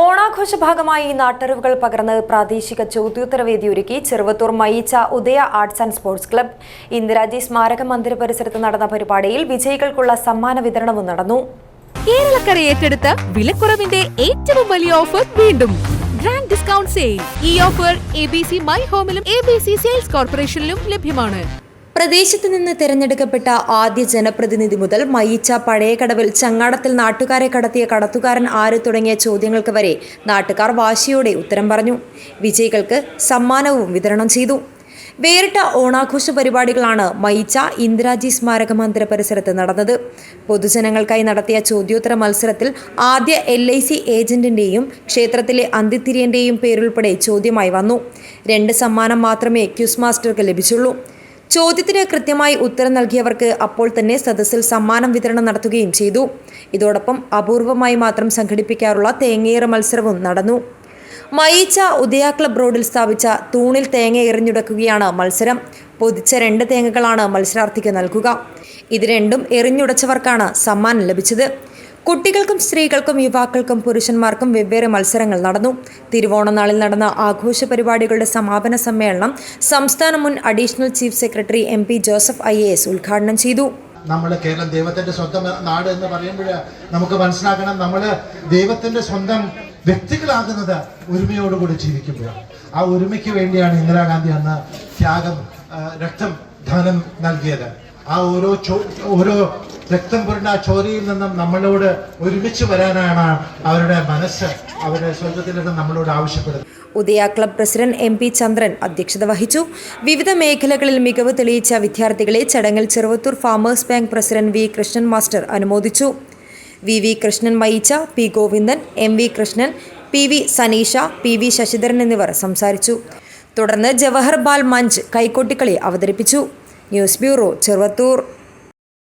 ഓണാഘോഷ ഭാഗമായി നാട്ടറിവുകൾ പകർന്ന് പ്രാദേശിക ചോദ്യോത്തരവേദി ഒരുക്കി Cheruvathur Mayicha Udaya arts and sports club. Indiraji സ്മാരക മന്ദിര പരിസരത്ത് നടന്ന പരിപാടിയിൽ വിജയികൾക്കുള്ള സമ്മാന വിതരണവും നടന്നു. കേരളക്കര ഏറ്റെടുത്ത വിലക്കുറവിന്റെ ഏറ്റവും വലിയ ഓഫർ വീണ്ടും. Grand discount sale. ഈ offer A B C my ഹോമിലും A B C sales കോർപ്പറേഷനിലും ലഭ്യമാണ്. പ്രദേശത്ത് നിന്ന് തിരഞ്ഞെടുക്കപ്പെട്ട ആദ്യ ജനപ്രതിനിധി മുതൽ മയിച്ച പഴയകടവിൽ ചങ്ങാടത്തിൽ നാട്ടുകാരെ കടത്തിയ കടത്തുകാരൻ ആര് തുടങ്ങിയ ചോദ്യങ്ങൾക്ക് വരെ നാട്ടുകാർ വാശിയോടെ ഉത്തരം പറഞ്ഞു. വിജയികൾക്ക് സമ്മാനവും വിതരണം ചെയ്തു. വേറിട്ട ഓണാഘോഷ പരിപാടികളാണ് മയിച്ച ഇന്ദിരാജി സ്മാരക മന്ദിര പരിസരത്ത് നടന്നത്. പൊതുജനങ്ങൾക്കായി നടത്തിയ ചോദ്യോത്തര മത്സരത്തിൽ ആദ്യ എൽ ഐ സി ഏജന്റിന്റെയും ക്ഷേത്രത്തിലെ അന്തിത്തിരിയന്റെയും പേരുൾപ്പെടെ ചോദ്യമായി വന്നു. രണ്ട് സമ്മാനം മാത്രമേ ക്യൂസ് മാസ്റ്റർക്ക് ലഭിച്ചുള്ളൂ. ചോദ്യത്തിന് കൃത്യമായി ഉത്തരം നൽകിയവർക്ക് അപ്പോൾ തന്നെ സദസ്സിൽ സമ്മാനം വിതരണം നടത്തുകയും ചെയ്തു. ഇതോടൊപ്പം അപൂർവമായി മാത്രം സംഘടിപ്പിക്കാറുള്ള തേങ്ങയേറ് മത്സരവും നടന്നു. മയിച്ച ഉദയ ക്ലബ് റോഡിൽ സ്ഥാപിച്ച തൂണിൽ തേങ്ങ എറിഞ്ഞുടക്കുകയാണ് മത്സരം. പൊതിച്ച രണ്ട് തേങ്ങകളാണ് മത്സരാർത്ഥിക്ക് നൽകുക. ഇത് രണ്ടും എറിഞ്ഞുടച്ചവർക്കാണ് സമ്മാനം ലഭിച്ചത്. കുട്ടികൾക്കും സ്ത്രീകൾക്കും യുവാക്കൾക്കും പുരുഷന്മാർക്കും വെവ്വേറെ മത്സരങ്ങൾ നടന്നു. തിരുവോണനാളിൽ നടന്ന ആഘോഷ പരിപാടികളുടെ സമാപന സമ്മേളനം സംസ്ഥാന മുൻ additional chief secretary M P Joseph I A S ഉദ്ഘാടനം ചെയ്തു. നമ്മൾ കേരളം ദൈവത്തിന്റെ സ്വന്തം നാട് എന്ന് പറയുമ്പോൾ നമുക്ക് മനസ്സിലാക്കണം നമ്മൾ ദൈവത്തിന്റെ സ്വന്തം വ്യക്തികളാകുന്നത് ഒരുമയോടുകൂടി ജീവിക്കുമ്പോഴാണ്. ആ ഒരുമയ്ക്ക് വേണ്ടിയാണ് ഇന്ദിരാഗാന്ധി അന്ന് ത്യാഗം രക്തം ദാനം നൽകിയത്. ആ ഓരോ ഓരോ രക്തം പുരണ്ട ചോരയിൽ നിന്നും നമ്മളോട് ഒരുമിച്ച് വരാനാണ് അവരുടെ മനസ്സ്. അവരുടെ സ്വന്തത്തിൽ നിന്ന് നമ്മളോട് ആവശ്യപ്പെടുന്നത്. Udaya club president M P Chandran അധ്യക്ഷത വഹിച്ചു. വിവിധ മേഖലകളിൽ മികവ് തെളിയിച്ച വിദ്യാർത്ഥികളെ ചടങ്ങിൽ Cheruvathur farmers bank president V Krishnan master അനുമോദിച്ചു. V V Krishnan Mayicha P Govindan M V Krishnan P V Saneesha P V Sasidharan എന്നിവർ സംസാരിച്ചു. തുടർന്ന് ജവഹർ ബാൽ മഞ്ച് കൈക്കൊട്ടിക്കളി അവതരിപ്പിച്ചു. News bureau Cheruvathur.